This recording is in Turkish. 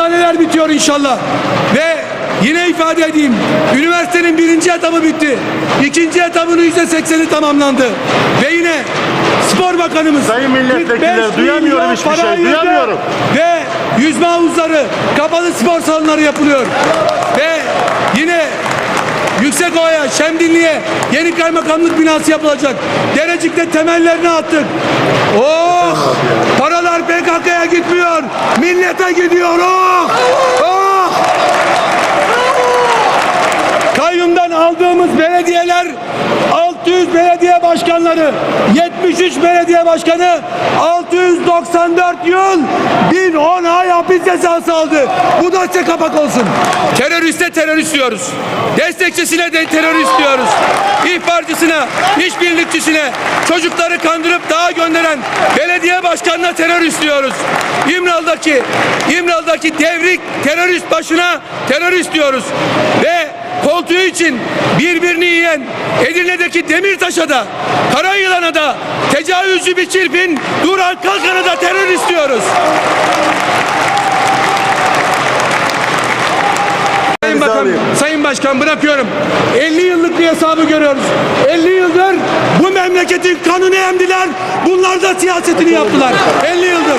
hastaneler bitiyor inşallah. Ve yine ifade edeyim. Üniversitenin birinci etabı bitti. İkinci etabının yüzde sekseni tamamlandı. Ve yine Spor Bakanımız Sayın milletvekilleri, 45 duyamıyorum hiçbir şey, duyamıyorum. Ve yüzme havuzları, kapalı spor salonları yapılıyor. Ve yine Yüksekova'ya, Şemdinli'ye yeni kaymakamlık binası yapılacak. Derecik'te temellerini attık. Oh! Paralar PKK'ya gitmiyor. Millete gidiyor. Oh! Oh! Kayyumdan aldığımız belediyeler 600 belediye başkanları 73 belediye başkanı 694 yıl 1010 ay hapis cezası aldı. Bu da size kapak olsun. Teröriste terörist diyoruz. Destekçisine de terörist diyoruz. İhbarcısına, işbirlikçisine, çocukları kandırıp dağa gönderen belediye başkanına terörist diyoruz. İmralı'daki, İmralı'daki devrik terörist başına terörist diyoruz. Ve koltuğu için birbirini yiyen Edirne'deki Demirtaş'a da Karayılan'a da tecavüzcü bir çirpin Duran Kalkan'a da terörist diyoruz. Sayın Bakan, Sayın Başkan bırakıyorum. 50 yıllık bir hesabı görüyoruz. 50 yıldır bu memleketin kanını emdiler. Bunlar da siyasetini yaptılar. 50 yıldır.